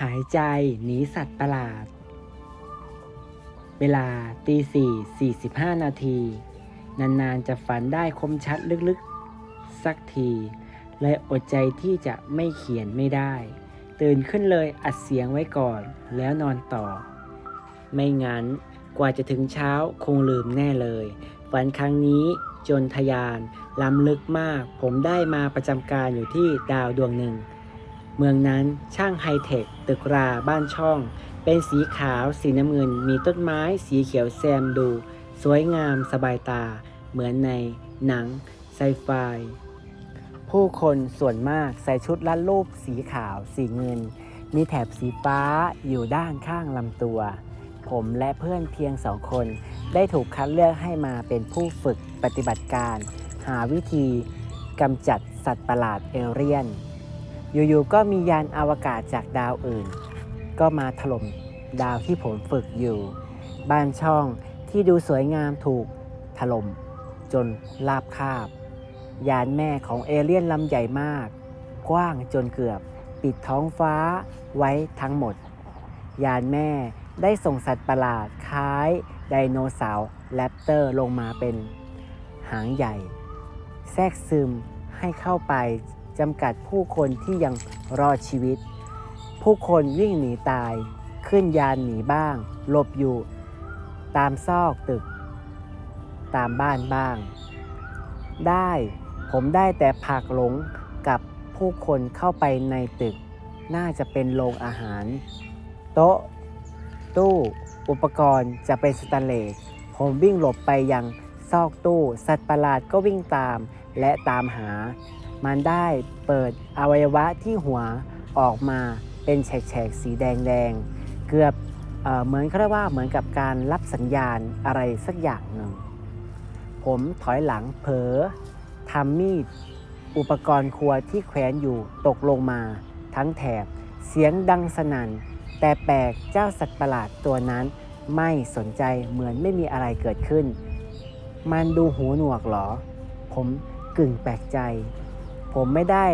หายใจหนีสัตว์ประหลาด เวลาตีสี่สี่สิบห้านาที นานๆจะฝันได้คมชัดลึกๆ สักที เลยอดใจที่จะไม่เขียนไม่ได้ ตื่นขึ้นเลยอัดเสียงไว้ก่อนแล้วนอนต่อ ไม่งั้นกว่าจะถึงเช้าคงลืมแน่เลย ฝันครั้งนี้จนทยานล้ำลึกมาก ผมได้มาประจำการอยู่ที่ดาวดวงหนึ่ง เมืองนั้นช่างไฮเทค ตึกราบ้านช่อง เป็นสีขาวสีน้ำเงิน มีต้นไม้สีเขียวแซมดู สวยงามสบายตา เหมือนในหนังไซไฟผู้คนส่วนมากใส่ชุดลัดรูปสีขาวสีเงิน มีแถบสีฟ้าอยู่ด้านข้างลำตัว ผมและเพื่อนเพียงสองคน ได้ถูกคัดเลือกให้มาเป็นผู้ฝึกปฏิบัติการ หาวิธีกำจัดสัตว์ประหลาดเอเรียน อยู่ๆก็มียานอวกาศจากดาวอื่น ก็มาถล่มดาวที่ผมฝึกอยู่ บ้านช่องที่ดูสวยงามถูกถล่มจนลาบคาบ ยานแม่ของเอเลี่ยนลำใหญ่มาก กว้างจนเกือบปิดท้องฟ้าไว้ทั้งหมด ยานแม่ได้ส่งสัตว์ประหลาดคล้ายไดโนเสาร์แรปเตอร์ลงมาเป็น หางใหญ่ แทรกซึมให้เข้าไป จำกัดผู้คนที่ยังรอดชีวิต ผู้คนวิ่งหนีตาย ขึ้นยานหนีบ้าง หลบอยู่ ตามซอกตึก ตามบ้านบ้าง ได้ผมได้แต่ผักหลงกับผู้คนเข้าไปในตึก น่าจะเป็นโรงอาหาร โต๊ะ ตู้อุปกรณ์จะเป็นสแตนเลสผมวิ่งหลบไปยังซอกตู้ สัตว์ประหลาดก็วิ่งตามและตามหา มันได้เปิดอวัยวะที่หัวออกมาเป็นแฉกๆสีแดงๆ เกือบเอเหมือนเขาเรียกว่าเหมือนกับการรับสัญญาณอะไรสักอย่างหนึ่ง ผมถอยหลังเผลอทำมีด อุปกรณ์ครัวที่แขวนอยู่ตกลงมา ทั้งแถบเสียงดังสนั่น แต่แปลกเจ้าสัตว์ประหลาดตัวนั้น ไม่สนใจเหมือนไม่มีอะไรเกิดขึ้น มันดูหูหนวกเหรอ ผมกึ่งแปลกใจ ผมไม่ได้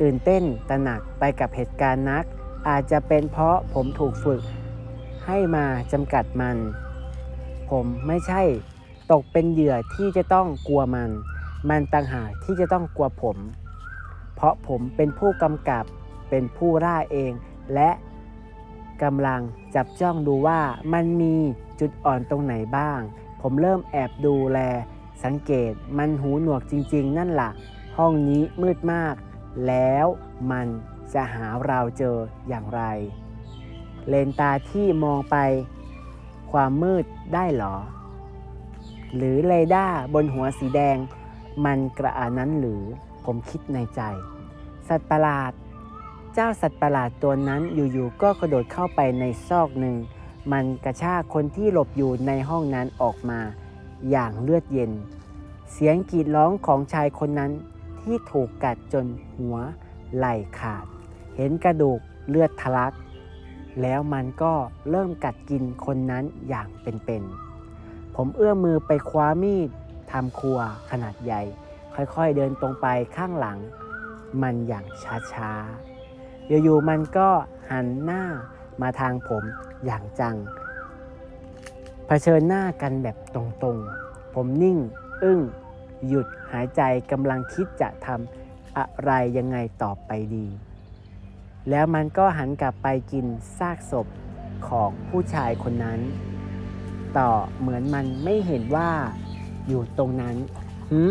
ตื่นเต้นตระหนักไปกับเหตุการณ์นัก อาจจะเป็นเพราะผมถูกฝึกให้มาจำกัดมัน ผมไม่ใช่ตกเป็นเหยื่อที่จะต้องกลัวมัน มันต่างหากที่จะต้องกลัวผม เพราะผมเป็นผู้กำกับเป็นผู้ร่าเอง และกำลังจับจ้องดูว่ามันมีจุดอ่อนตรงไหนบ้าง ผมเริ่มแอบดูแลสังเกตมันหูหนวกจริง ๆ นั่นล่ะ ห้องนี้มืดมาก แล้วมันจะหาเราเจออย่างไร เลนตาที่มองไป ความมืดได้หรอ หรือเรดาร์บนหัวสีแดง มันกระอานั้นหรือผมคิดในใจ สัตว์ประหลาด เจ้าสัตว์ประหลาดตัวนั้นอยู่ๆก็กระโดดเข้าไปในซอกหนึ่ง มันกระชากคนที่หลบอยู่ในห้องนั้นออกมา อย่างเลือดเย็น เสียงกรีดร้องของชายคนนั้น ที่ถูกกัดจนหัวไหล่ขาด เห็นกระดูกเลือดทะลัก แล้วมันก็เริ่มกัดกินคนนั้นอย่างเป็นๆ ผมเอื้อมมือไปคว้ามีดทำครัวขนาดใหญ่ ค่อยๆเดินตรงไปข้างหลัง มันอย่างช้าๆ อยู่ๆมันก็หันหน้ามาทางผมอย่างจัง เผชิญหน้ากันแบบตรงๆ ผมนิ่ง อึ้ง หยุดหายใจกำลังคิดจะทำอะไรยังไงต่อไปดี แล้วมันก็หันกลับไปกินซากศพของผู้ชายคนนั้น ต่อเหมือนมันไม่เห็นว่าอยู่ตรงนั้นหืม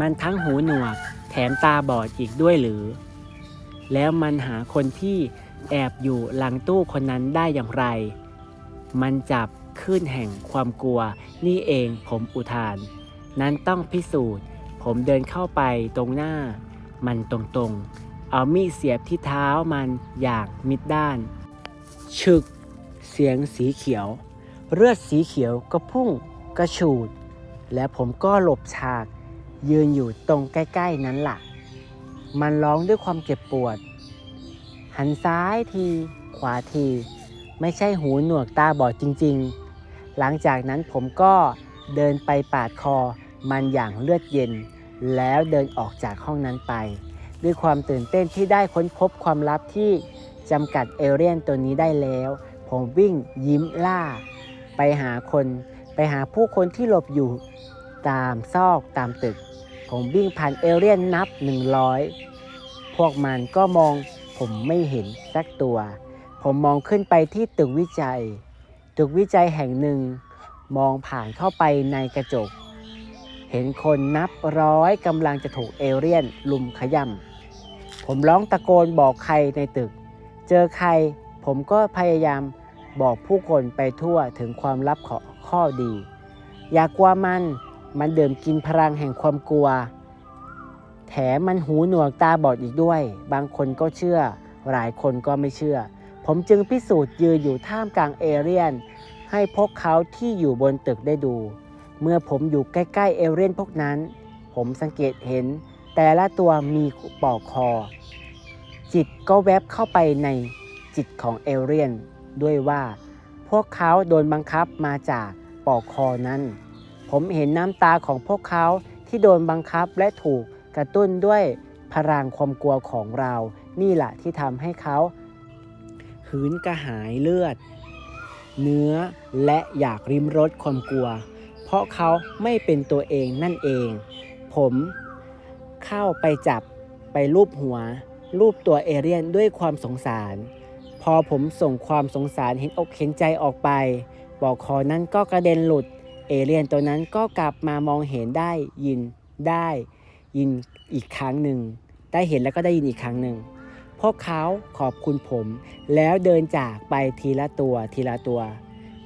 มันทั้งหูหนวกแถมตาบอดอีกด้วยหรือ แล้วมันหาคนที่แอบอยู่หลังตู้คนนั้นได้อย่างไร มันจับขึ้นแห่งความกลัวนี่เองผมอุทาน นั้นต้องพิสูจน์ ผมเดินเข้าไปตรงหน้า มันตรงๆ เอามีดเสียบที่เท้ามันอย่างมิดด้าน ฉึก เสียงสีเขียว เลือดสีเขียวก็พุ่งกระฉูด และผมก็หลบฉาก ยืนอยู่ตรงใกล้ๆนั้นล่ะ มันร้องด้วยความเจ็บปวด หันซ้ายที ขวาที ไม่ใช่หูหนวกตาบอดจริงๆ หลังจากนั้นผมก็ เดินไปปาดคอมันอย่างเลือดเย็น แล้วเดินออกจากห้องนั้นไป ด้วยความตื่นเต้นที่ได้ค้นพบความลับที่จำกัดเอเลี่ยนตัวนี้ได้แล้ว ผมวิ่งยิ้มล่า ไปหาคน ไปหาผู้คนที่หลบอยู่ ตามซอกตามตึก ผมวิ่งผ่านเอเลี่ยนนับ 100 พวกมันก็มองผมไม่เห็นสักตัว ผมมองขึ้นไปที่ตึกวิจัย ตึกวิจัยแห่งหนึ่ง มองผ่านเข้าไปในกระจก เห็นคนนับร้อยกำลังจะถูกเอเลี่ยนลุมขย่ำผมร้องตะโกนบอกใครในตึก เจอใครผมก็พยายามบอกผู้คนไปทั่วถึงความลับของข้อดี อย่ากลัวมัน มันเดิมกินพลังแห่งความกลัว แถมมันหูหนวกตาบอดอีกด้วย บางคนก็เชื่อ หลายคนก็ไม่เชื่อ ผมจึงพิสูจน์ยืนอยู่ท่ามกลางเอเลี่ยน ให้พวกเขาที่อยู่บนตึกได้ดู เมื่อผมอยู่ใกล้ๆเอเลี่ยนพวกนั้น ผมสังเกตเห็นแต่ละตัวมีปอกคอ จิตก็แวบเข้าไปในจิตของเอเลี่ยน ด้วยว่าพวกเขาโดนบังคับมาจากปอกคอนั้น ผมเห็นน้ำตาของพวกเขาที่โดนบังคับและถูกกระตุ้นด้วยพลังความกลัวของเรา นี่แหละที่ทำให้เขา หืนกระหายเลือด เนื้อและอยากริมรสความกลัว เพราะเขาไม่เป็นตัวเองนั่นเอง ผมเข้าไปจับไปรูปหัว รูปตัวเอเรียนด้วยความสงสาร พอผมส่งความสงสารเห็นอกเห็นใจออกไปปลอกคอนั้นก็กระเด็นหลุด เอเลี่ยนตัวนั้นก็กลับมามองเห็นได้ยินได้ยินอีกครั้งหนึ่ง ได้เห็นแล้วก็ได้ยินอีกครั้งหนึ่ง พวกเขาขอบคุณผม แล้วเดินจากไปทีละตัวทีละตัว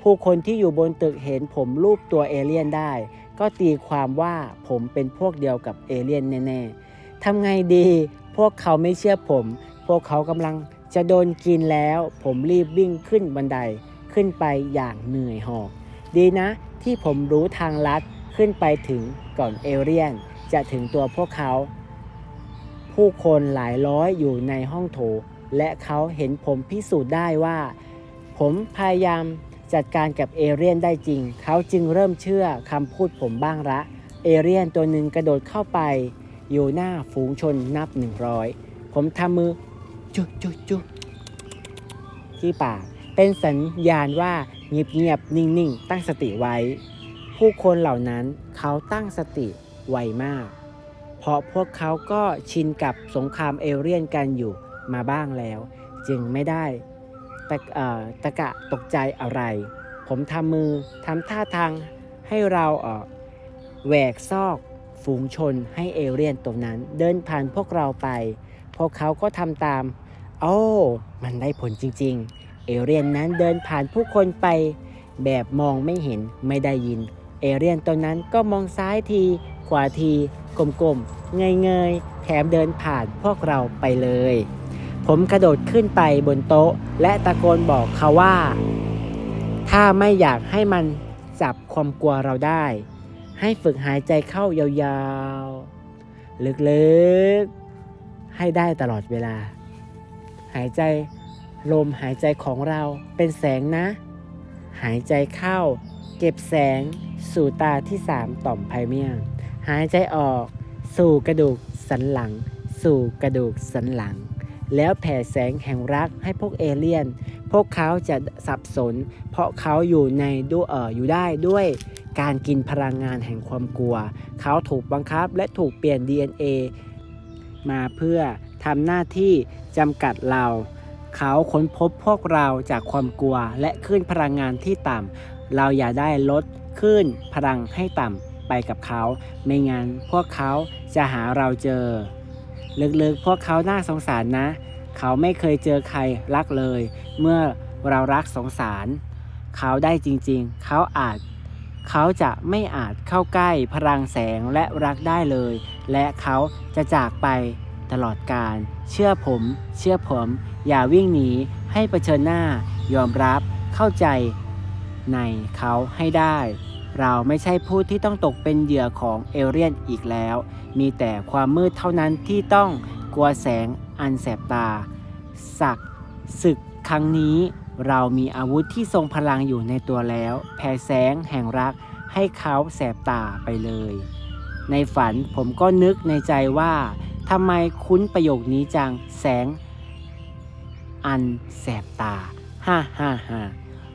ผู้คนที่อยู่บนตึกเห็นผมรูปตัวเอเลี่ยนได้ ก็ตีความว่าผมเป็นพวกเดียวกับเอเลี่ยนแน่ๆทำไงดี พวกเขาไม่เชื่อผม พวกเขากำลังจะโดนกินแล้ว ผมรีบวิ่งขึ้นบันไดขึ้นไปอย่างเหนื่อยหอบ ดีนะที่ผมรู้ทางลัดขึ้นไปถึงก่อนเอเลี่ยน จะถึงตัวพวกเขา ผู้คนหลายร้อยอยู่ในห้องโถและเขาเห็นผมพิสูจน์ได้ว่า ผมพยายามจัดการกับเอเลี่ยนได้จริง เขาจึงเริ่มเชื่อคำพูดผมบ้างละ เอเลี่ยนตัวหนึ่งกระโดดเข้าไป อยู่หน้าฝูงชนนับ 100 ผมทำมือจุจุจุที่ปาก เป็นสัญญาณว่าเงียบๆนิ่งๆ ตั้งสติไว้ ผู้คนเหล่านั้นเขาตั้งสติไวมาก เพราะพวกเขาก็ชินกับสงครามเอเลี่ยนกันอยู่มาบ้างแล้ว จึงไม่ได้ตะเอ่อตะกะตกใจอะไร ผมทำมือทำท่าทางให้เราเแหวกซอกฝูงชนให้เอเลี่ยนตัวนั้น เดินผ่านพวกเราไป พวกเขาก็ทำตาม โอ้ มันได้ผลจริง ๆ เอเลี่ยนนั้นเดินผ่านผู้คนไป แบบมองไม่เห็นไม่ได้ยิน เอเลี่ยนตัวนั้นก็มองซ้ายทีขวาที กลมๆ เงยๆ แถมเดินผ่านพวกเราไปเลย ผมกระโดดขึ้นไปบนโต๊ะ และตะโกนบอกเขาว่า ถ้าไม่อยากให้มันจับความกลัวเราได้ ให้ฝึกหายใจเข้ายาวๆ ลึกๆ ให้ได้ตลอดเวลา หายใจลมหายใจของเราเป็นแสงนะ หายใจเข้า เก็บแสงสู่ตาที่สามต่อมไพเมียม หายใจออก สู่กระดูกสันหลัง สู่กระดูกสันหลัง แล้วแผ่แสงแห่งรักให้พวกเอเลี่ยน พวกเขาจะสับสน เพราะเขาอยู่ในดูเอออยู่ได้ด้วยการกินพลังงานแห่งความกลัว เขาถูกบังคับและถูกเปลี่ยน DNA มาเพื่อทำหน้าที่จำกัดเรา เขาค้นพบพวกเราจากความกลัวและคลื่นพลังงานที่ต่ำ เราอย่าได้ลดคลื่นพลังให้ต่ำ ไปกับเขา ไม่งั้นพวกเขาจะหาเราเจอ ลึกๆ พวกเขาน่าสงสารนะ เขาไม่เคยเจอใครรักเลย เมื่อเรารักสงสาร เขาได้จริงๆ เขาอาจ เขาจะไม่อาจเข้าใกล้พลังแสงและรักได้เลย และเขาจะจากไปตลอดกาลเชื่อผม เชื่อผม อย่าวิ่งหนี ให้เผชิญหน้า ยอมรับ เข้าใจ ในเขาให้ได้ เราไม่ใช่ผู้ที่ต้องตกเป็นเหยื่อของเอเลี่ยนอีกแล้ว มีแต่ความมืดเท่านั้นที่ต้องกลัวแสงอันแสบตา สักศึกครั้งนี้เรามีอาวุธที่ทรงพลังอยู่ในตัวแล้ว แผ่แสงแห่งรักให้เขาแสบตาไปเลย ในฝันผมก็นึกในใจว่าทำไมคุ้นประโยคนี้จังแสง อันแสบตา ฮ่าฮ่าฮ่า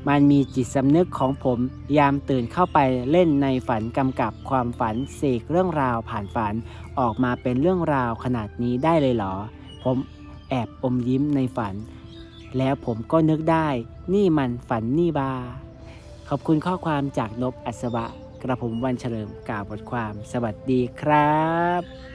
มันมีจิตสำนึกของผมยามตื่นเข้าไปเล่นในฝันกำกับความฝันเสกเรื่องราวผ่านฝัน ออกมาเป็นเรื่องราวขนาดนี้ได้เลยเหรอ ผมแอบอมยิ้มในฝัน แล้วผมก็นึกได้ นี่มันฝันนี่บา ขอบคุณข้อความจากนบอัศวะ กระผมวันเฉลิมกล่าวบทความ สวัสดีครับ